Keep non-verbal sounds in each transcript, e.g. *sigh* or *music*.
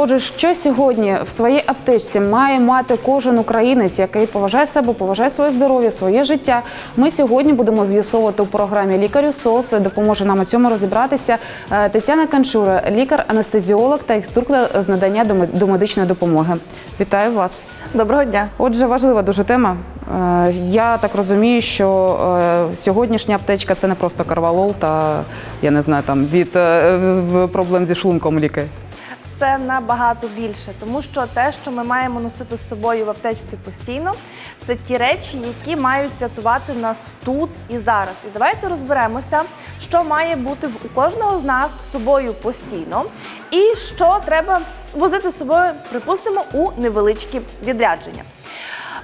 Отже, що сьогодні в своїй аптечці має мати кожен українець, який поважає себе, поважає своє здоров'я, своє життя. Ми сьогодні будемо з'ясовувати у програмі Лікарю СОС. Допоможе нам у цьому розібратися е, Тетяна Канчура, лікар-анестезіолог та інструктор з надання доме- домедичної допомоги. Вітаю вас. Доброго дня. Отже, важлива дуже тема. Е, Я так розумію, що е, сьогоднішня аптечка це не просто карвалол та я не знаю там від проблем зі шлунком ліки. Це набагато більше, тому що те, що ми маємо носити з собою в аптечці постійно, це ті речі, які мають рятувати нас тут і зараз. І давайте розберемося, що має бути в- у кожного з нас з собою постійно, і що треба возити з собою, припустимо, у невеличкі відрядження.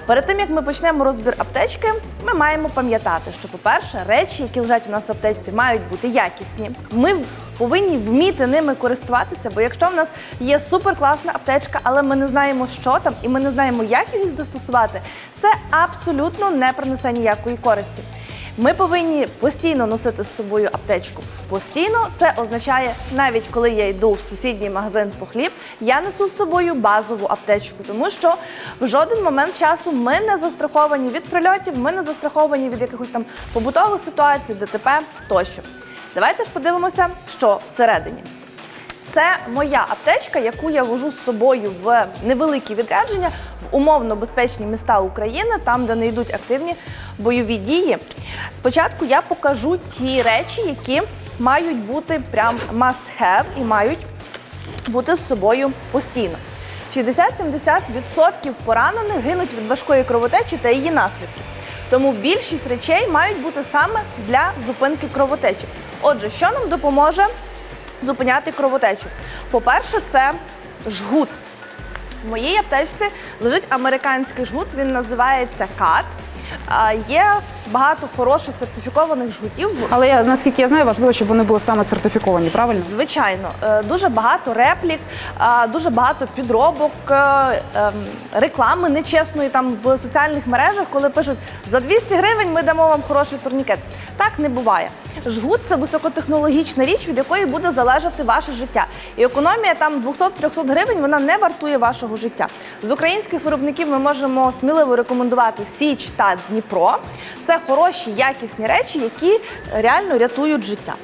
Перед тим як ми почнемо розбір аптечки, ми маємо пам'ятати, що, по-перше, речі, які лежать у нас в аптечці, мають бути якісні. Ми повинні вміти ними користуватися, бо якщо в нас є суперкласна аптечка, але ми не знаємо, що там, і ми не знаємо, як її застосувати, це абсолютно не принесе ніякої користі. Ми повинні постійно носити з собою аптечку. Постійно це означає, навіть коли я йду в сусідній магазин по хліб, я несу з собою базову аптечку, тому що в жоден момент часу ми не застраховані від прильотів, ми не застраховані від якихось там побутових ситуацій, ДТП тощо. Давайте ж подивимося, що всередині. Це моя аптечка, яку я вожу з собою в невеликі відрядження в умовно безпечні міста України, там, де не йдуть активні бойові дії. Спочатку я покажу ті речі, які мають бути прям must have і мають бути з собою постійно. 60-70% поранених гинуть від важкої кровотечі та її наслідків. Тому більшість речей мають бути саме для зупинки кровотечі. Отже, що нам допоможе зупиняти кровотечу? По-перше, це жгут. В моїй аптечці лежить американський жгут, він називається КАТ. Є багато хороших сертифікованих жгутів. Але я наскільки я знаю, важливо, щоб вони були саме сертифіковані, правильно? Звичайно, е, дуже багато реплік, е, дуже багато підробок, е, ем, реклами нечесної там в соціальних мережах, коли пишуть за 200 гривень ми дамо вам хороший турнікет. Так не буває. Жгут це високотехнологічна річ, від якої буде залежати ваше життя. І економія там 200-300 гривень вона не вартує вашого життя. З українських виробників ми можемо сміливо рекомендувати Січ та Дніпро. Це хороші, якісні речі, які реально рятують життя.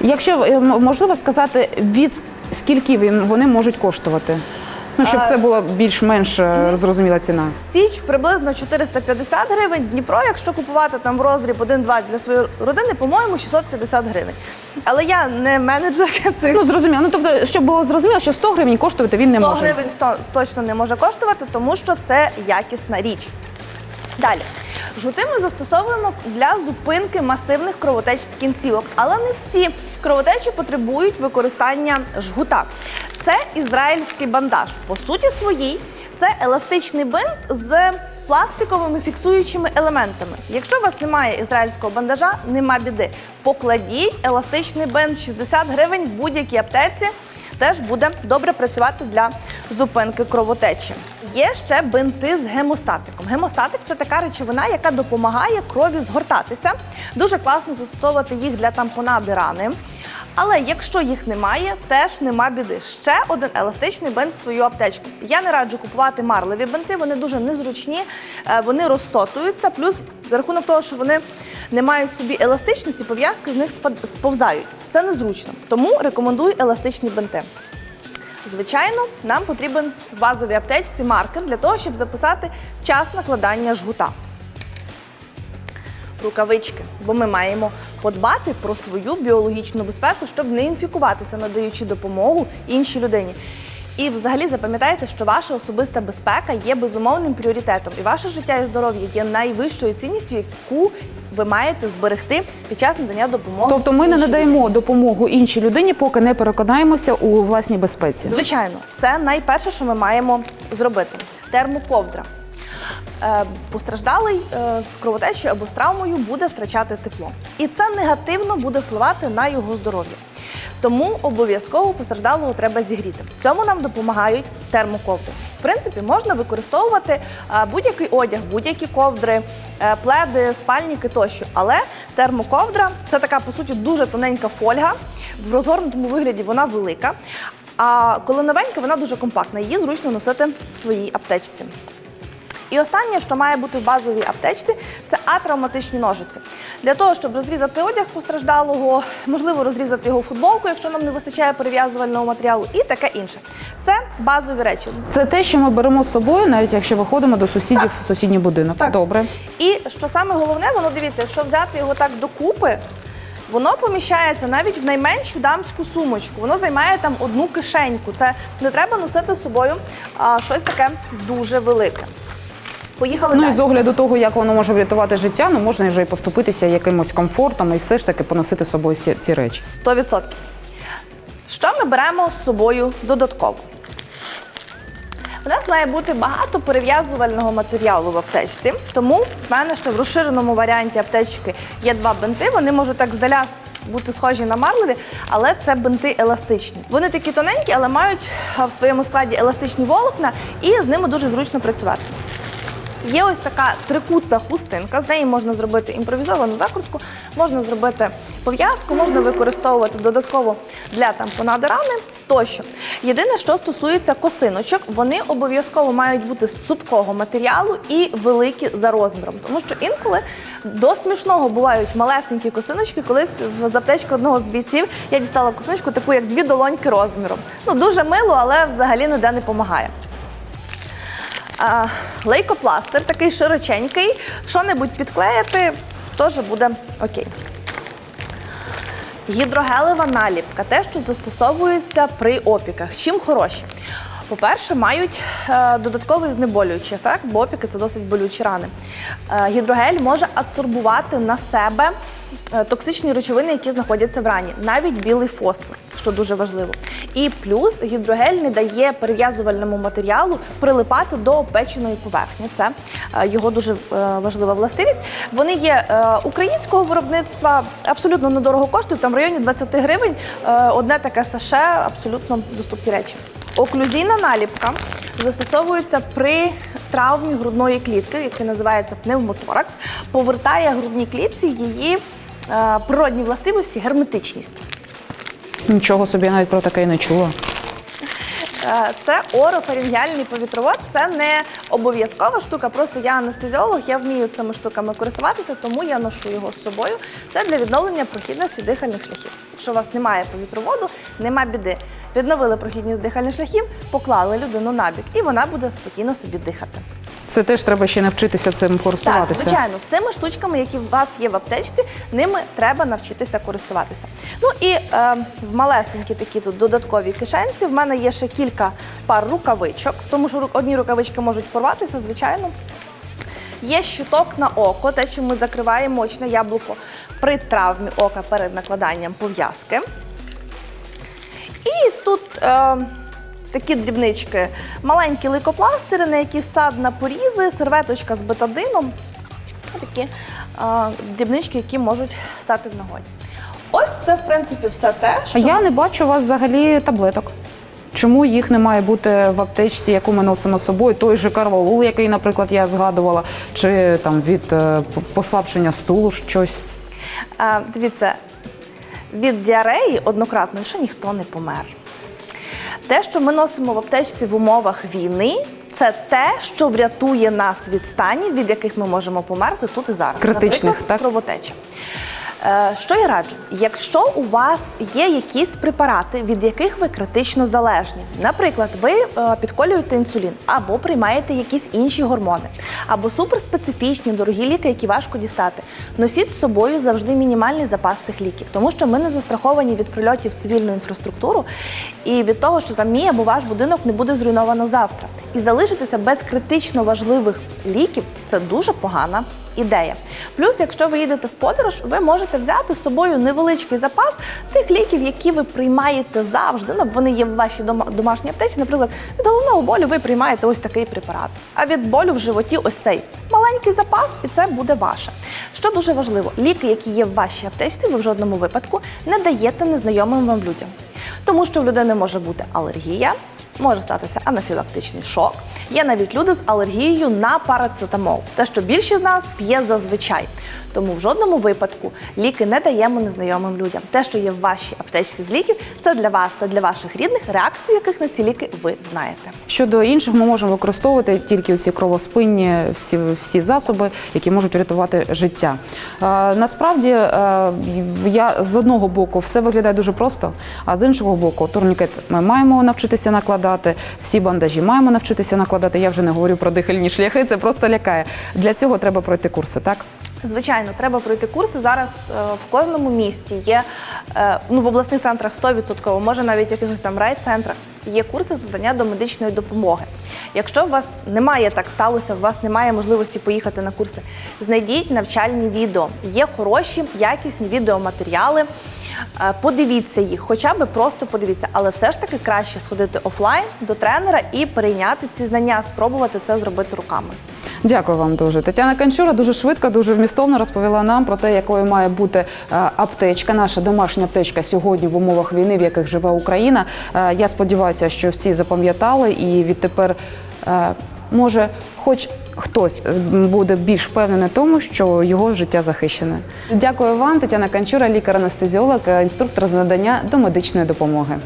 Якщо е, можливо сказати, від скільки вони можуть коштувати? Ну, щоб це була більш-менш е, зрозуміла ціна. Січ приблизно 450 гривень. Дніпро, якщо купувати там в роздріб 1-2 для своєї родини, по-моєму, 650 гривень. Але я не менеджер *laughs* цих Ну зрозуміло. Ну тобто, щоб було зрозуміло, що 100 гривень коштувати він не 100 може. гривень 100 точно не може коштувати, тому що це якісна річ. Далі. Жгути ми застосовуємо для зупинки масивних кровотеч з кінцівок, але не всі кровотечі потребують використання жгута. Це ізраїльський бандаж. По суті своїй, це еластичний бинт з пластиковими фіксуючими елементами. Якщо у вас немає ізраїльського бандажа, нема біди. Покладіть еластичний бинт 60 гривень в будь-якій аптеці теж буде добре працювати для зупинки кровотечі. Є ще бинти з гемостатиком. Гемостатик це така речовина, яка допомагає крові згортатися. Дуже класно застосовувати їх для тампонади рани. Але якщо їх немає, теж нема біди. Ще один еластичний бинт в свою аптечку. Я не раджу купувати марливі бинти, вони дуже незручні, е, вони розсотуються. Плюс за рахунок того, що вони не мають собі еластичності, пов'язки з них сповзають. Це незручно. Тому рекомендую еластичні бинти. Звичайно, нам потрібен в базовій аптечці маркер для того, щоб записати час накладання жгута. Рукавички, бо ми маємо подбати про свою біологічну безпеку, щоб не інфікуватися, надаючи допомогу іншій людині. І взагалі запам'ятайте, що ваша особиста безпека є безумовним пріоритетом, і ваше життя і здоров'я є найвищою цінністю, яку ви маєте зберегти під час надання допомоги. Тобто ми не надаємо допомогу іншій людині, поки не переконаємося у власній безпеці. Звичайно, це найперше, що ми маємо зробити. Термоковдра. Е, Постраждалий е, з кровотечею або з травмою буде втрачати тепло. І це негативно буде впливати на його здоров'я. Тому обов'язково постраждалого треба зігріти. В цьому нам допомагають термоковдри. В принципі, можна використовувати е, будь-який одяг, будь-які ковдри, е, пледи, спальники тощо. Але термоковдра це така, по суті, дуже тоненька фольга. В розгорнутому вигляді вона велика. А коли новенька, вона дуже компактна, її зручно носити в своїй аптечці. І останнє, що має бути в базовій аптечці, це атравматичні ножиці. Для того, щоб розрізати одяг постраждалого, можливо, розрізати його футболку, якщо нам не вистачає перев'язувального матеріалу, і таке інше. Це базові речі. Це те, що ми беремо з собою, навіть якщо виходимо до сусідів в сусідній будинок. Так. Добре. І що саме головне, воно дивіться, якщо взяти його так докупи, воно поміщається навіть в найменшу дамську сумочку. Воно займає там одну кишеньку. Це не треба носити з собою а, щось таке дуже велике. Поїхали Ну і з огляду того, як воно може врятувати життя, ну можна вже і поступитися якимось комфортом і все ж таки поносити з собою ці, ці речі. 100%. Що ми беремо з собою додатково? У нас має бути багато перев'язувального матеріалу в аптечці, тому в мене ще в розширеному варіанті аптечки є два бинти. Вони можуть так здаля бути схожі на марлеві, але це бинти еластичні. Вони такі тоненькі, але мають в своєму складі еластичні волокна, і з ними дуже зручно працювати. Є ось така трикутна хустинка, з неї можна зробити імпровізовану закрутку, можна зробити пов'язку, можна використовувати додатково для тампонади рани тощо. Єдине, що стосується косиночок, вони обов'язково мають бути з цупкого матеріалу і великі за розміром. Тому що інколи до смішного бувають малесенькі косиночки. Колись з аптечки одного з бійців я дістала косиночку, таку як дві долоньки розміром. Ну дуже мило, але взагалі ніде не допомагає. А, лейкопластир такий широченький, що-небудь підклеїти, теж буде окей. Гідрогелева наліпка, те, що застосовується при опіках. Чим хороші? По-перше, мають е, додатковий знеболюючий ефект, бо опіки це досить болючі рани. Е, гідрогель може адсорбувати на себе токсичні речовини, які знаходяться в рані, навіть білий фосфор, що дуже важливо. І плюс гідрогель не дає перев'язувальному матеріалу прилипати до опеченої поверхні. Це е, його дуже е, важлива властивість. Вони є е, українського виробництва, абсолютно недорого коштують, там в районі 20 гривень. е, Одне таке саше, абсолютно доступні речі. Оклюзійна наліпка застосовується при травмі грудної клітки, яка називається пневмоторакс, повертає грудній клітці її е, природні властивості, герметичність. Нічого собі я навіть про таке і не чула. Е, Це орофарінгіальний повітровод. Це не обов'язкова штука. Просто я анестезіолог, я вмію цими штуками користуватися, тому я ношу його з собою. Це для відновлення прохідності дихальних шляхів. Якщо у вас немає повітроводу, нема біди. Відновили прохідність дихальних шляхів, поклали людину на бік, і вона буде спокійно собі дихати. Це теж треба ще навчитися цим Так, користуватися. звичайно, цими штучками, які у вас є в аптечці, ними треба навчитися користуватися. Ну і е, в малесенькі такі тут додаткові кишенці. В мене є ще кілька пар рукавичок, тому що одні рукавички можуть порватися, звичайно. Є щиток на око, те, що ми закриваємо очне яблуко при травмі ока перед накладанням пов'язки. І тут е, такі дрібнички, маленькі лейкопластири, на які садна порізи, серветочка з бетадином. Такі е, дрібнички, які можуть стати в нагоді. Ось це, в принципі, все те, що я не бачу у вас взагалі таблеток. Чому їх не має бути в аптечці, яку ми носимо з собою? Той же карвалол, який, наприклад, я згадувала, чи там від е, послабшення стулу щось. Е, дивіться, від діареї однократної ще ніхто не помер. Те, що ми носимо в аптечці в умовах війни, це те, що врятує нас від станів, від яких ми можемо померти тут і зараз. Критичних, Наприклад, так? кровотеча. Е, Що я раджу? Якщо у вас є якісь препарати, від яких ви критично залежні, наприклад, ви е, підколюєте інсулін або приймаєте якісь інші гормони, або суперспецифічні дорогі ліки, які важко дістати, носіть з собою завжди мінімальний запас цих ліків, тому що ми не застраховані від прильотів цивільну інфраструктуру і від того, що там мій або ваш будинок не буде зруйновано завтра. І залишитися без критично важливих ліків це дуже погана ідея. Плюс, якщо ви їдете в подорож, ви можете взяти з собою невеличкий запас тих ліків, які ви приймаєте завжди. Ну, вони є в вашій домашній аптеці. Наприклад, від головного болю ви приймаєте ось такий препарат. А від болю в животі ось цей маленький запас, і це буде ваше. Що дуже важливо, ліки, які є в вашій аптечці, ви в жодному випадку не даєте незнайомим вам людям. Тому що в людини може бути алергія, може статися анафілактичний шок. Є навіть люди з алергією на парацетамол, те, що більшість з нас п'є зазвичай. Тому в жодному випадку ліки не даємо незнайомим людям. Те, що є в вашій аптечці з ліків, це для вас та для ваших рідних, реакцію яких на ці ліки ви знаєте. Щодо інших, ми можемо використовувати тільки ці кровоспинні всі, всі засоби, які можуть рятувати життя. Е, насправді, е, я з одного боку все виглядає дуже просто, а з іншого боку, турнікет ми маємо навчитися накладати, всі бандажі маємо навчитися накладати. Я вже не говорю про дихальні шляхи, це просто лякає. Для цього треба пройти курси, так? Звичайно, треба пройти курси. Зараз е, в кожному місті є е, ну в обласних центрах 100%, може навіть в якихось там райцентрах є курси з надання до медичної допомоги. Якщо у вас немає так сталося, у вас немає можливості поїхати на курси, знайдіть навчальні відео. Є хороші, якісні відеоматеріали. Е, Подивіться їх, хоча би просто подивіться, але все ж таки краще сходити офлайн до тренера і перейняти ці знання, спробувати це зробити руками. Дякую вам дуже. Тетяна Канчура дуже швидко, дуже вмістовно розповіла нам про те, якою має бути е, аптечка, наша домашня аптечка сьогодні в умовах війни, в яких живе Україна. Е, Я сподіваюся, що всі запам'ятали і відтепер е, може, хоч хтось буде більш впевнений тому, що його життя захищене. Дякую вам, Тетяна Канчура, лікар-анестезіолог, інструктор з надання домедичної допомоги.